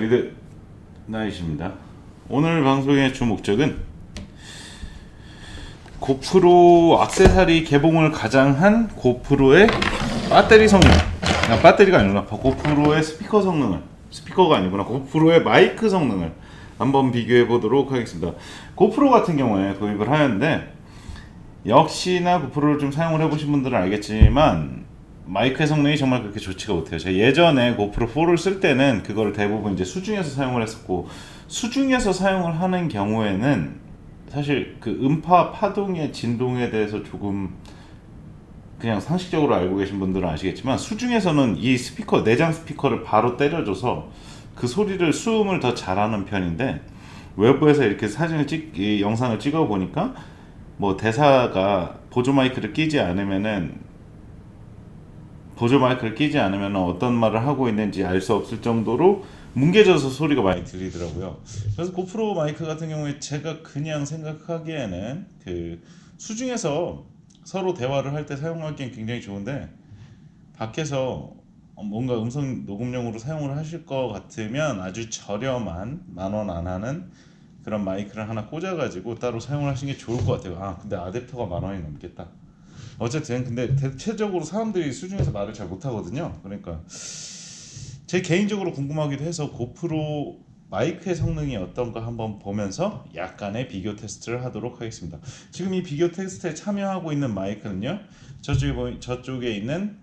리드 나이십니다. 오늘 방송의 주 목적은 고프로 악세사리 개봉을 가장한 고프로의 배터리 성능, 아, 배터리가 아니구나. 고프로의 스피커 성능을, 스피커가 아니구나. 고프로의 마이크 성능을 한번 비교해 보도록 하겠습니다. 고프로 같은 경우에 도입을 하였는데 역시나 고프로를 좀 사용을 해보신 분들은 알겠지만 마이크의 성능이 정말 그렇게 좋지가 못해요. 제가 예전에 고프로 4를 쓸 때는 그거를 대부분 이제 수중에서 사용을 했었고 수중에서 사용을 하는 경우에는 사실 그 음파 파동의 진동에 대해서 조금 그냥 상식적으로 알고 계신 분들은 아시겠지만 수중에서는 이 스피커 내장 스피커를 바로 때려줘서 그 소리를 수음을 더 잘하는 편인데 외부에서 이렇게 사진을 찍, 이 영상을 찍어 보니까 뭐 대사가 보조 마이크를 끼지 않으면은 보조 마이크를 끼지 않으면 어떤 말을 하고 있는지 알 수 없을 정도로 뭉개져서 소리가 많이 들리더라고요. 그래서 고프로 마이크 같은 경우에 제가 그냥 생각하기에는 그 수중에서 서로 대화를 할 때 사용하기엔 굉장히 좋은데 밖에서 뭔가 음성 녹음용으로 사용을 하실 것 같으면 아주 저렴한 만 원 안 하는 그런 마이크를 하나 꽂아가지고 따로 사용을 하시는 게 좋을 것 같아요. 아 근데 아댑터가 만 원이 넘겠다. 어쨌든 근데 대체적으로 사람들이 수중에서 말을 잘 못하거든요. 그러니까 제 개인적으로 궁금하기도 해서 고프로 마이크의 성능이 어떤가 한번 보면서 약간의 비교 테스트를 하도록 하겠습니다. 지금 이 비교 테스트에 참여하고 있는 마이크는요. 저쪽에 보이, 저쪽에 있는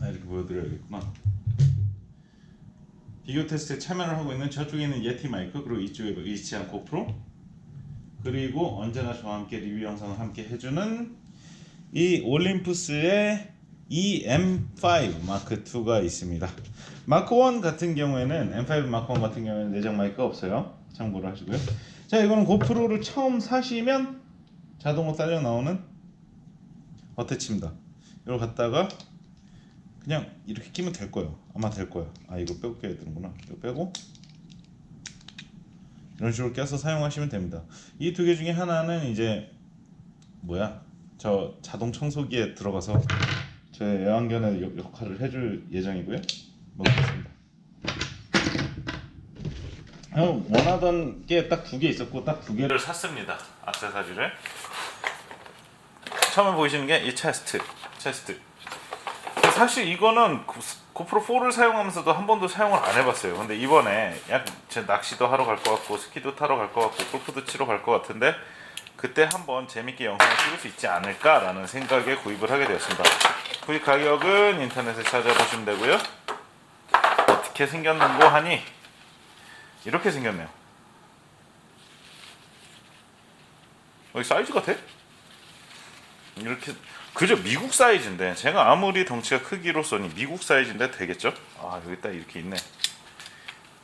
아, 이렇게 보여드려야겠구나. 비교 테스트에 참여를 하고 있는 저쪽에 있는 예티 마이크 그리고 이쪽에 위치한 고프로 그리고 언제나 저와 함께 리뷰 영상을 함께 해주는 이 올림푸스의 EM5 마크 2가 있습니다. 마크 1 같은 경우에는 M5 마크 1 같은 경우에는 내장 마이크가 없어요. 참고로 하시고요. 자 이거는 고프로를 처음 사시면 자동으로 딸려 나오는 어태치입니다. 이걸 갖다가 그냥 이렇게 끼면 될 거예요. 아마 될 거예요. 아 이거 빼고 껴야 되는구나. 이거 빼고 이런 식으로 껴서 사용하시면 됩니다. 이 두 개 중에 하나는 이제 뭐야? 저 자동 청소기에 들어가서 제 애완견의 역- 역할을 해줄 예정이고요. 먹겠습니다. 형 원하던 게 딱 두 개 있었고 딱 두 개를 샀습니다. 악세사리를. 처음에 보이시는 게 이 체스트, 체스트. 사실 이거는 고- 고프로 4를 사용하면서도 한 번도 사용을 안 해봤어요. 근데 이번에 약제 낚시도 하러 갈 것 같고 스키도 타러 갈 것 같고 골프도 치러 갈 것 같은데 그때 한번 재밌게 영상을 찍을 수 있지 않을까라는 생각에 구입을 하게 되었습니다. 구입 가격은 인터넷에 찾아보시면 되고요. 어떻게 생겼는고 하니 이렇게 생겼네요. 여기 사이즈가 돼? 이렇게 그죠 미국 사이즈인데 제가 아무리 덩치가 크기로서니 미국 사이즈인데 되겠죠? 아 여기 딱 이렇게 있네.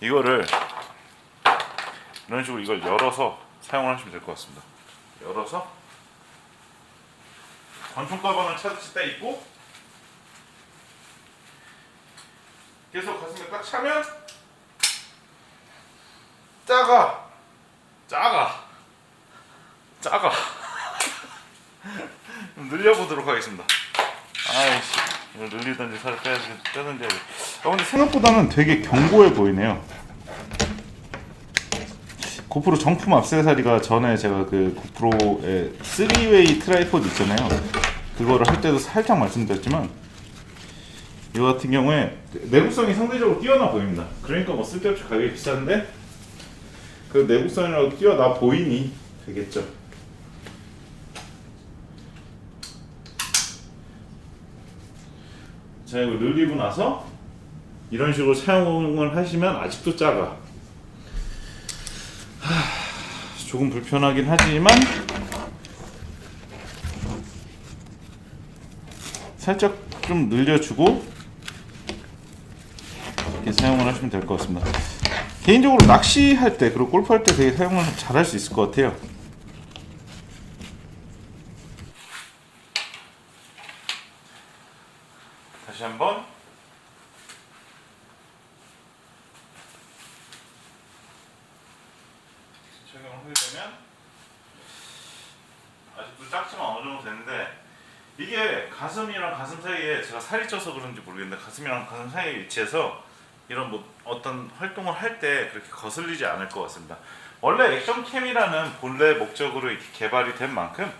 이거를 이런 식으로 이걸 열어서 사용을 하시면 될 것 같습니다. 열어서 권총 가방을 찾듯이 딱 입고 계속 가슴에 딱 차면 작아 작아 작아 늘려보도록 하겠습니다. 아이씨, 이걸 늘리든지 살을 빼든지 해야지. 아, 근데 생각보다는 되게 견고해 보이네요. 고프로 정품 앞세사리가 전에 제가 그 고프로의 3웨이 트라이포드 있잖아요. 그거를 할 때도 살짝 말씀드렸지만 이 같은 경우에 내구성이 상대적으로 뛰어나 보입니다. 그러니까 뭐 쓸데없이 가격이 비싼데 그 내구성이라도 뛰어나 보이니 되겠죠. 자 이거 늘리고 나서 이런 식으로 사용을 하시면 아직도 작아. 하, 조금 불편하긴 하지만 살짝 좀 늘려주고 이렇게 사용을 하시면 될 것 같습니다. 개인적으로 낚시할 때 그리고 골프할 때 되게 사용을 잘 할 수 있을 것 같아요. 다시 한번 적용을 하게 되면 아직도 작지만 어느 정도 되는데 이게 가슴이랑 가슴 사이에 제가 살이 쪄서 그런지 모르겠는데 가슴이랑 가슴 사이에 위치해서 이런 뭐 어떤 활동을 할 때 그렇게 거슬리지 않을 것 같습니다. 원래 액션캠이라는 본래 목적으로 이렇게 개발이 된 만큼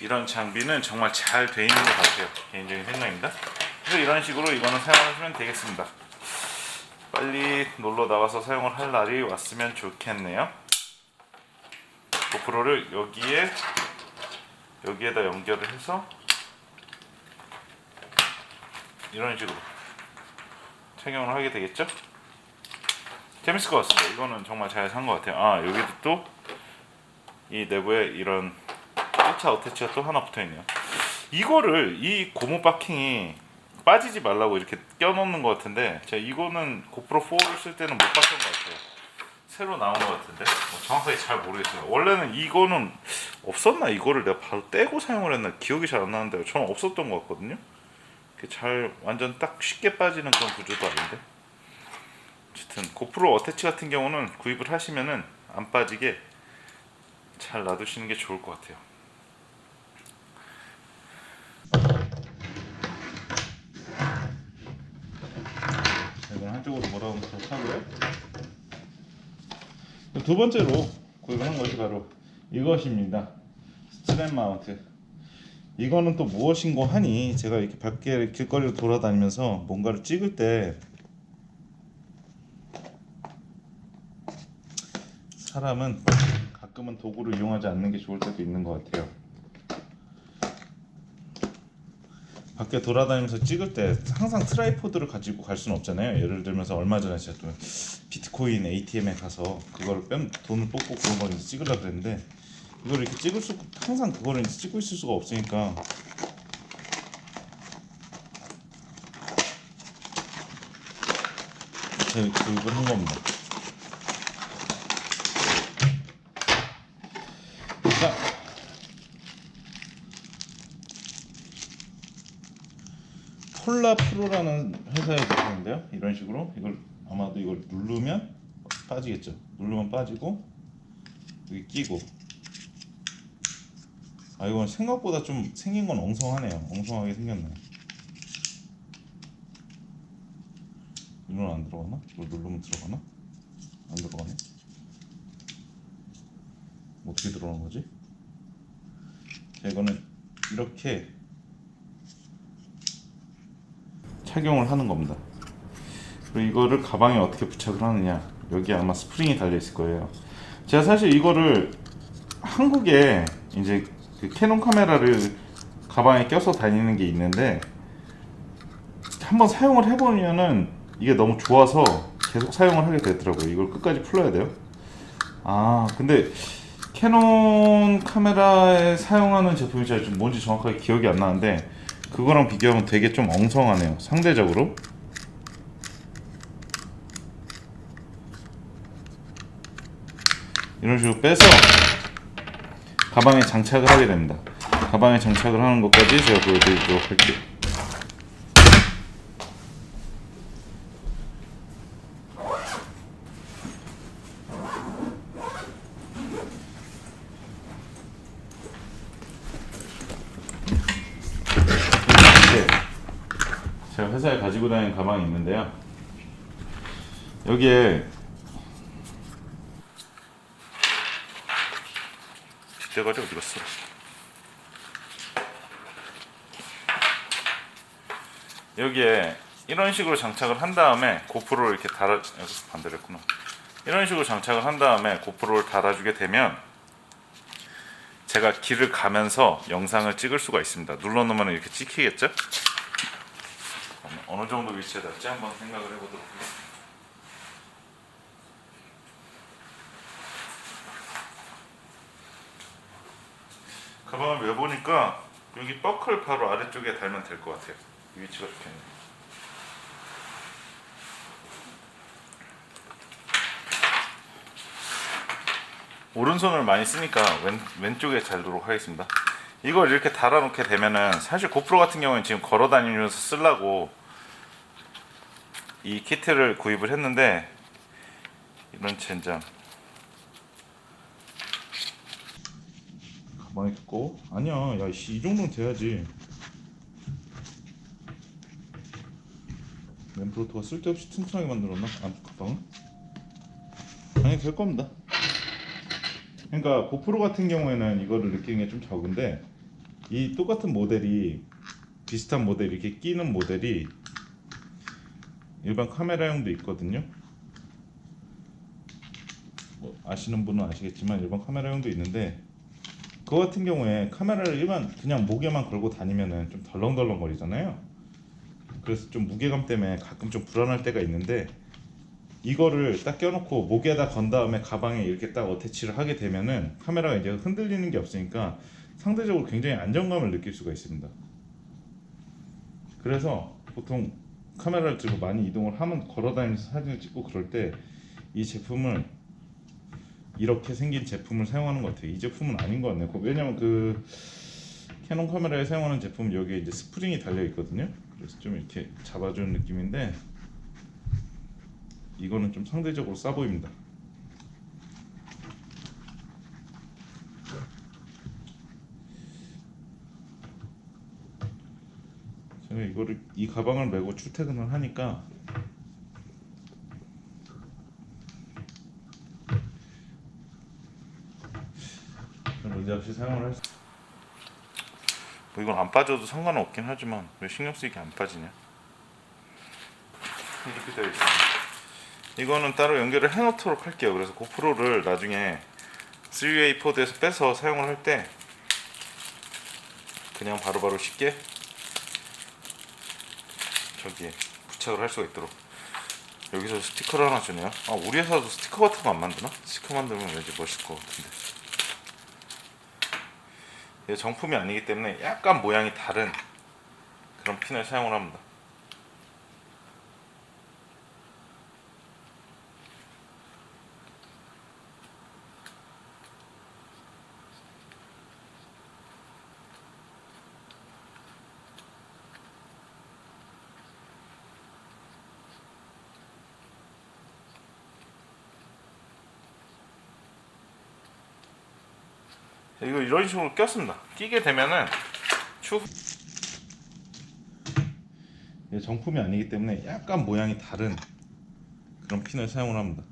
이런 장비는 정말 잘 돼 있는 것 같아요. 개인적인 생각입니다. 그래서 이런 식으로 이거는 사용하시면 되겠습니다. 빨리 놀러 나가서 사용을 할 날이 왔으면 좋겠네요. 고프로를 여기에 여기에다 연결을 해서 이런 식으로 착용을 하게 되겠죠? 재밌을 것 같습니다. 이거는 정말 잘 산 것 같아요. 아 여기도 또 이 내부에 이런 1차 어태치가 또 하나 붙어 있네요. 이거를 이 고무 바킹이 빠지지 말라고 이렇게 껴놓는 것 같은데 제가 이거는 고프로 4를 쓸 때는 못 봤던 것 같아요. 새로 나온 것 같은데 뭐 정확하게 잘 모르겠어요. 원래는 이거는 없었나 이거를 내가 바로 떼고 사용을 했나 기억이 잘 안 나는데 저는 없었던 것 같거든요. 잘 완전 딱 쉽게 빠지는 그런 구조도 아닌데. 어쨌든 고프로 어태치 같은 경우는 구입을 하시면은 안 빠지게 잘 놔두시는 게 좋을 것 같아요. 이건 한쪽으로 몰아오면서 사고요. 두 번째로 구입을 한 것이 바로 이것입니다. 스트랩 마운트. 이거는 또 무엇인고 하니 제가 이렇게 밖에 길거리를 돌아다니면서 뭔가를 찍을 때 사람은 가끔은 도구를 이용하지 않는 게 좋을 때도 있는 것 같아요. 밖에 돌아다니면서 찍을 때 항상 트라이포드를 가지고 갈 수는 없잖아요. 예를 들면서 얼마 전에 제가 또 비트코인 ATM에 가서 그거를 뺀 돈을 뽑고 그런 걸 이제 찍으려 그랬는데 이걸 이렇게 찍을 수 항상 그거를 이제 찍고 있을 수가 없으니까 제가 구입을 한 겁니다. 자, 폴라 프로라는 회사의 제품인데요. 이런 식으로 이걸 아마도 이걸 누르면 빠지겠죠. 누르면 빠지고 여기 끼고. 아 이건 생각보다 좀 생긴 건 엉성하네요. 엉성하게 생겼네. 이건 안 들어가나? 이걸 누르면 들어가나? 안 들어가네. 어떻게 들어가는 거지? 자 이거는 이렇게 착용을 하는 겁니다. 그리고 이거를 가방에 어떻게 부착을 하느냐 여기 아마 스프링이 달려 있을 거예요. 제가 사실 이거를 한국에 이제 그 캐논 카메라를 가방에 껴서 다니는 게 있는데 한번 사용을 해보면은 이게 너무 좋아서 계속 사용을 하게 되더라고요. 이걸 끝까지 풀어야 돼요. 아 근데 캐논 카메라에 사용하는 제품이 제가 좀 뭔지 정확하게 기억이 안 나는데 그거랑 비교하면 되게 좀 엉성하네요. 상대적으로. 이런 식으로 빼서 가방에 장착을 하게 됩니다. 가방에 장착을 하는 것까지 제가 보여드리도록 할게요. 이렇게 제가 회사에 가지고 다니는 가방이 있는데요. 여기에 빗대가리 어디 갔어? 여기에 이런 식으로 장착을 한 다음에 고프로를 이렇게 달아 여기 반대로 했구나. 이런 식으로 장착을 한 다음에 고프로를 달아주게 되면 제가 길을 가면서 영상을 찍을 수가 있습니다. 눌러놓으면 이렇게 찍히겠죠? 어느- 정도 위치에 닿지 한번 생각을 해보도록 하겠습니다. 가방을 메보니까 여기 버클 바로 아래쪽에 달면 될 것 같아요. 이 위치가 좋겠네요. 오른손을 많이 쓰니까 왼, 왼쪽에 달도록 하겠습니다. 이걸 이렇게 달아놓게 되면은 사실 고프로 같은 경우는 지금 걸어 다니면서 쓰려고 이 키트를 구입을 했는데 이런 젠장 가방에 있고 아니야 야이 정도는 돼야지 램프로토가 쓸데없이 튼튼하게 만들었나? 안 가방은? 당연히 될 겁니다. 그러니까 고프로 같은 경우에는 이거를 느끼는 게 좀 적은데 이 똑같은 모델이 비슷한 모델 이렇게 끼는 모델이 일반 카메라용도 있거든요. 뭐 아시는 분은 아시겠지만 일반 카메라용도 있는데 그거 같은 경우에 카메라를 일반 그냥 목에만 걸고 다니면은 좀 덜렁덜렁 거리잖아요. 그래서 좀 무게감 때문에 가끔 좀 불안할 때가 있는데 이거를 딱 껴놓고 목에다 건 다음에 가방에 이렇게 딱 어태치를 하게 되면은 카메라가 이제 흔들리는 게 없으니까 상대적으로 굉장히 안정감을 느낄 수가 있습니다. 그래서 보통 카메라를 들고 많이 이동을 하면 걸어다니면서 사진을 찍고 그럴 때 이 제품을 이렇게 생긴 제품을 사용하는 것 같아요. 이 제품은 아닌 것 같네요. 왜냐면 그 캐논 카메라에 사용하는 제품 여기에 이제 스프링이 달려 있거든요. 그래서 좀 이렇게 잡아주는 느낌인데 이거는 좀 상대적으로 싸 보입니다. 이거를 이 가방을 메고 출퇴근을 하니까 좀 의지없이 사용을 할 수. 뭐 이건 안 빠져도 상관은 없긴 하지만 왜 신경 쓰이게 안 빠지냐? 이렇게 되어 있습니다. 이거는 따로 연결을 해놓도록 할게요. 그래서 고프로를 나중에 3웨이 포드에서 빼서 사용을 할 때 그냥 바로바로 쉽게 저기에 부착을 할 수가 있도록 여기서 스티커를 하나 주네요. 아 우리 회사도 스티커 같은 거 안 만드나? 스티커 만들면 왠지 멋있을 것 같은데. 정품이 아니기 때문에 약간 모양이 다른 그런 핀을 사용을 합니다. 이거 이런 식으로 꼈습니다. 끼게 되면은 이게 정품이 아니기 때문에 약간 모양이 다른 그런 핀을 사용을 합니다.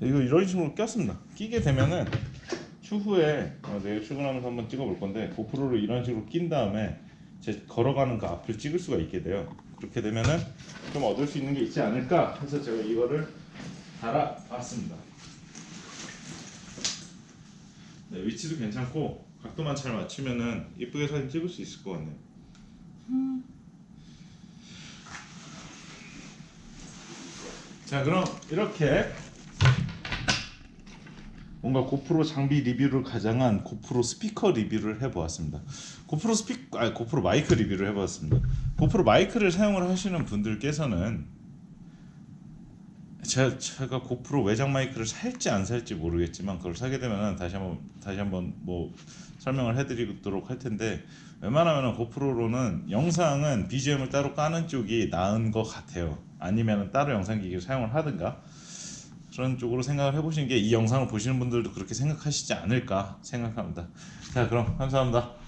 이거 이런 식으로 꼈습니다. 끼게 되면은 추후에 어, 내일 출근하면서 한번 찍어 볼 건데 고프로를 이런 식으로 낀 다음에 제 걸어가는 그 앞을 찍을 수가 있게 돼요. 그렇게 되면은 좀 얻을 수 있는 게 있지 않을까 해서 제가 이거를 달아봤습니다. 네, 위치도 괜찮고 각도만 잘 맞추면은 예쁘게 사진 찍을 수 있을 것 같네요. 자 그럼 이렇게 뭔가 고프로 장비 리뷰를 가장한 고프로 스피커 리뷰를 해보았습니다. 고프로 스피 아 고프로 마이크 리뷰를 해보았습니다. 고프로 마이크를 사용을 하시는 분들께서는 제가, 제가 고프로 외장 마이크를 살지 안 살지 모르겠지만 그걸 사게 되면 다시 한번 다시 한번 뭐 설명을 해드리도록 할 텐데 웬만하면 고프로로는 영상은 BGM을 따로 까는 쪽이 나은 것 같아요. 아니면 따로 영상 기기를 사용을 하든가 그런 쪽으로 생각을 해보시는 게 이 영상을 보시는 분들도 그렇게 생각하시지 않을까 생각합니다. 자 그럼 감사합니다.